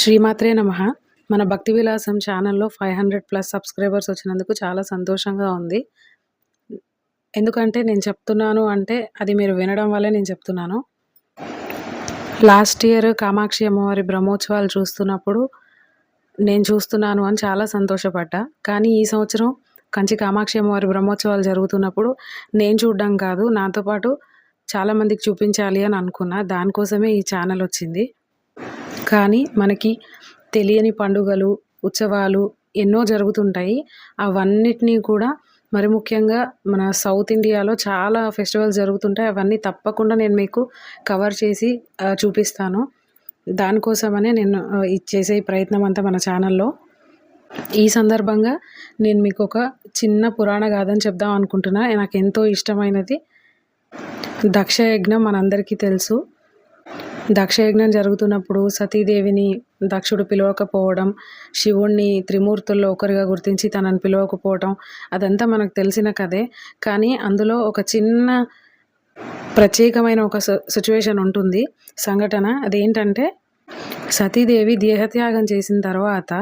శ్రీమాత్రే నమ. మన భక్తి విలాసం ఛానల్లో ఫైవ్ హండ్రెడ్ ప్లస్ సబ్స్క్రైబర్స్ వచ్చినందుకు చాలా సంతోషంగా ఉంది. ఎందుకంటే నేను చెప్తున్నాను అంటే అది మీరు వినడం వల్లే నేను చెప్తున్నాను. లాస్ట్ ఇయర్ కామాక్షి అమ్మవారి బ్రహ్మోత్సవాలు చూస్తున్నప్పుడు నేను చూస్తున్నాను అని చాలా సంతోషపడ్డా. కానీ ఈ సంవత్సరం కంచి కామాక్షి అమ్మవారి బ్రహ్మోత్సవాలు జరుగుతున్నప్పుడు నేను చూడడం కాదు నాతో పాటు చాలామందికి చూపించాలి అని అనుకున్నా. దానికోసమే ఈ ఛానల్ వచ్చింది. కానీ మనకి తెలియని పండుగలు ఉత్సవాలు ఎన్నో జరుగుతుంటాయి. అవన్నిటినీ కూడా మరి ముఖ్యంగా మన సౌత్ ఇండియాలో చాలా ఫెస్టివల్స్ జరుగుతుంటాయి. అవన్నీ తప్పకుండా నేను మీకు కవర్ చేసి చూపిస్తాను. దానికోసమనే నేను చేసే ప్రయత్నం అంతా మన ఛానల్లో. ఈ సందర్భంగా నేను మీకు ఒక చిన్న పురాణ గాథని చెప్దాం అనుకుంటున్నా. నాకు ఎంతో ఇష్టమైనది. దక్షయజ్ఞం మనందరికీ తెలుసు. దక్షయజ్ఞం జరుగుతున్నప్పుడు సతీదేవిని దక్షుడు పిలవకపోవడం శివుణ్ణి త్రిమూర్తుల్లో ఒకరిగా గుర్తించి తనని పిలవకపోవడం అదంతా మనకు తెలిసిన కథే. కానీ అందులో ఒక చిన్న ప్రత్యేకమైన ఒక సిచ్యువేషన్ ఉంటుంది. సంఘటన అదేంటంటే సతీదేవి దేహత్యాగం చేసిన తర్వాత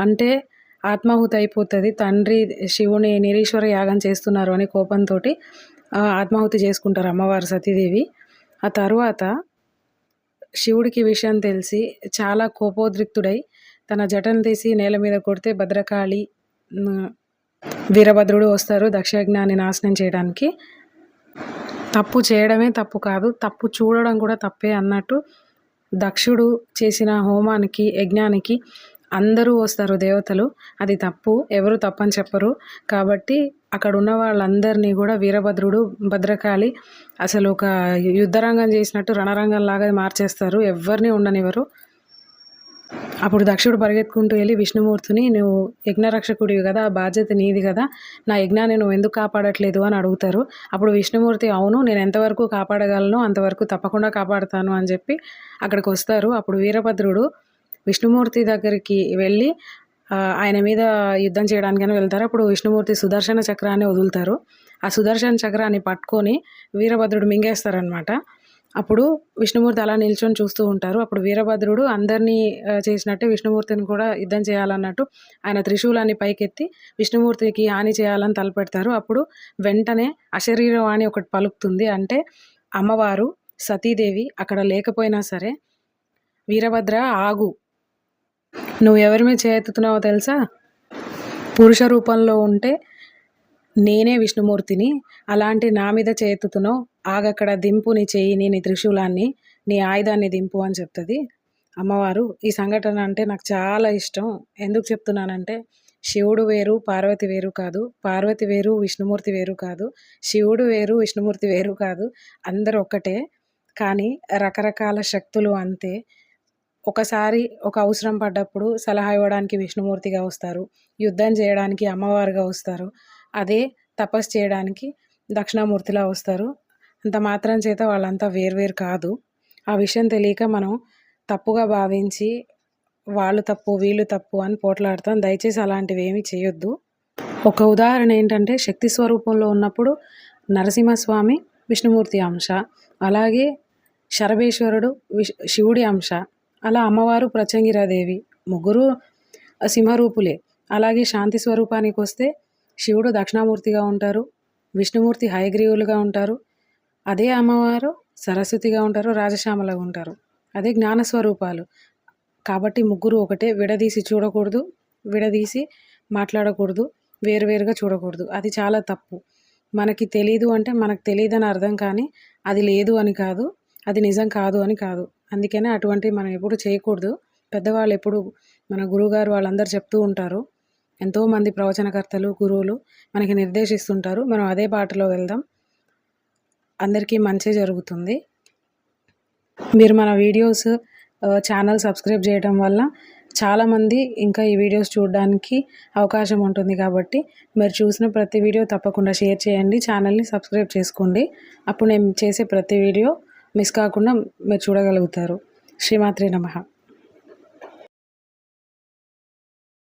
అంటే ఆత్మాహుతి అయిపోతుంది తండ్రి శివుని నిరీశ్వర యాగం చేస్తున్నారు అని కోపంతో ఆత్మాహుతి చేసుకుంటారు అమ్మవారు సతీదేవి. ఆ తర్వాత శివుడికి విషయం తెలిసి చాలా కోపోద్రిక్తుడై తన జటను తీసి నేల మీద కొడితే భద్రకాళి వీరభద్రుడు వస్తారు దక్షయజ్ఞాన్ని నాశనం చేయడానికి. తప్పు చేయడమే తప్పు కాదు తప్పు చూడడం కూడా తప్పే అన్నట్టు దక్షుడు చేసిన హోమానికి యజ్ఞానికి అందరూ వస్తారు దేవతలు. అది తప్పు ఎవరు తప్పని చెప్పరు. కాబట్టి అక్కడ ఉన్న వాళ్ళందరినీ కూడా వీరభద్రుడు భద్రకాళి అసలు ఒక యుద్ధరంగం చేసినట్టు రణరంగం లాగా మార్చేస్తారు. ఎవరిని ఉండనివ్వరు. అప్పుడు దక్షుడు పరిగెత్తుకుంటూ వెళ్ళి విష్ణుమూర్తిని నువ్వు యజ్ఞరక్షకుడివి కదా ఆ బాధ్యత నీది కదా నా యజ్ఞాన్ని నువ్వు ఎందుకు కాపాడట్లేదు? అని అడుగుతారు. అప్పుడు విష్ణుమూర్తి అవును నేను ఎంతవరకు కాపాడగలను అంతవరకు తప్పకుండా కాపాడుతాను అని చెప్పి అక్కడికి వస్తారు. అప్పుడు వీరభద్రుడు విష్ణుమూర్తి దగ్గరికి వెళ్ళి ఆయన మీద యుద్ధం చేయడానికైనా వెళ్తారు. అప్పుడు విష్ణుమూర్తి సుదర్శన చక్రాన్ని వదులుతారు. ఆ సుదర్శన చక్రాన్ని పట్టుకొని వీరభద్రుడు మింగేస్తారనమాట అప్పుడు విష్ణుమూర్తి అలా నిల్చొని చూస్తూ ఉంటారు. అప్పుడు వీరభద్రుడు అందరినీ చేసినట్టే విష్ణుమూర్తిని కూడా యుద్ధం చేయాలన్నట్టు ఆయన త్రిశూలాన్ని పైకెత్తి విష్ణుమూర్తికి హాని చేయాలని తలపెడతారు. అప్పుడు వెంటనే అశరీరవాణి ఒకటి పలుకుతుంది. అంటే అమ్మవారు సతీదేవి అక్కడ లేకపోయినా సరే వీరభద్ర ఆగు నువ్వు ఎవరి మీద చేయెత్తుతున్నావో తెలుసా? పురుష రూపంలో ఉంటే నేనే విష్ణుమూర్తిని అలాంటి నా మీద చేయెత్తుతున్నావు ఆగక్కడ దింపు నీ చెయ్యిని నీ త్రిశూలాన్ని నీ ఆయుధాన్ని దింపు అని చెప్తుంది. అమ్మవారు ఈ సంఘటన అంటే నాకు చాలా ఇష్టం. ఎందుకు చెప్తున్నానంటే శివుడు వేరు పార్వతి వేరు కాదు. పార్వతి వేరు విష్ణుమూర్తి వేరు కాదు. శివుడు వేరు విష్ణుమూర్తి వేరు కాదు. అందరు ఒక్కటే. కానీ రకరకాల శక్తులు అంతే. ఒకసారి ఒక అవసరం పడ్డప్పుడు సలహా ఇవ్వడానికి విష్ణుమూర్తిగా వస్తారు. యుద్ధం చేయడానికి అమ్మవారుగా వస్తారు. అదే తపస్సు చేయడానికి దక్షిణామూర్తిలా వస్తారు. అంత మాత్రం చేత వాళ్ళంతా వేర్వేరు కాదు. ఆ విషయం తెలియక మనం తప్పుగా భావించి వాళ్ళు తప్పు వీళ్ళు తప్పు అని పోట్లాడతాం. దయచేసి అలాంటివి ఏమీ చేయొద్దు. ఒక ఉదాహరణ ఏంటంటే శక్తి స్వరూపంలో ఉన్నప్పుడు నరసింహస్వామి విష్ణుమూర్తి అంశ. అలాగే శరభేశ్వరుడు విష్ శివుడి అంశ. అలా అమ్మవారు ప్రచంగిరాదేవి. ముగ్గురు సింహరూపులే. అలాగే శాంతి స్వరూపానికి వస్తే శివుడు దక్షిణామూర్తిగా ఉంటారు విష్ణుమూర్తి హయగ్రీవులుగా ఉంటారు. అదే అమ్మవారు సరస్వతిగా ఉంటారు రాజశ్యామలుగా ఉంటారు. అదే జ్ఞాన స్వరూపాలు. కాబట్టి ముగ్గురు ఒకటే విడదీసి చూడకూడదు విడదీసి మాట్లాడకూడదు వేరువేరుగా చూడకూడదు. అది చాలా తప్పు. మనకి తెలీదు అంటే మనకు తెలియదని అర్థం కానీ అది లేదు అని కాదు అది నిజం కాదు అని కాదు. అందుకనే అటువంటివి మనం ఎప్పుడు చేయకూడదు. పెద్దవాళ్ళు ఎప్పుడు మన గురువుగారు వాళ్ళందరూ చెప్తూ ఉంటారు. ఎంతోమంది ప్రవచనకర్తలు గురువులు మనకి నిర్దేశిస్తుంటారు. మనం అదే బాటలో వెళ్దాం. అందరికీ మంచి జరుగుతుంది. మీరు మన వీడియోస్ ఛానల్ సబ్స్క్రైబ్ చేయడం వల్ల చాలామంది ఇంకా ఈ వీడియోస్ చూడడానికి అవకాశం ఉంటుంది కాబట్టి మీరు చూసిన ప్రతి వీడియో తప్పకుండా షేర్ చేయండి. ఛానల్ని సబ్స్క్రైబ్ చేసుకోండి. అప్పుడు నేను చేసే ప్రతి వీడియో మిస్ కాకుండా మీరు చూడగలుగుతారు. శ్రీమాత్రి నమ.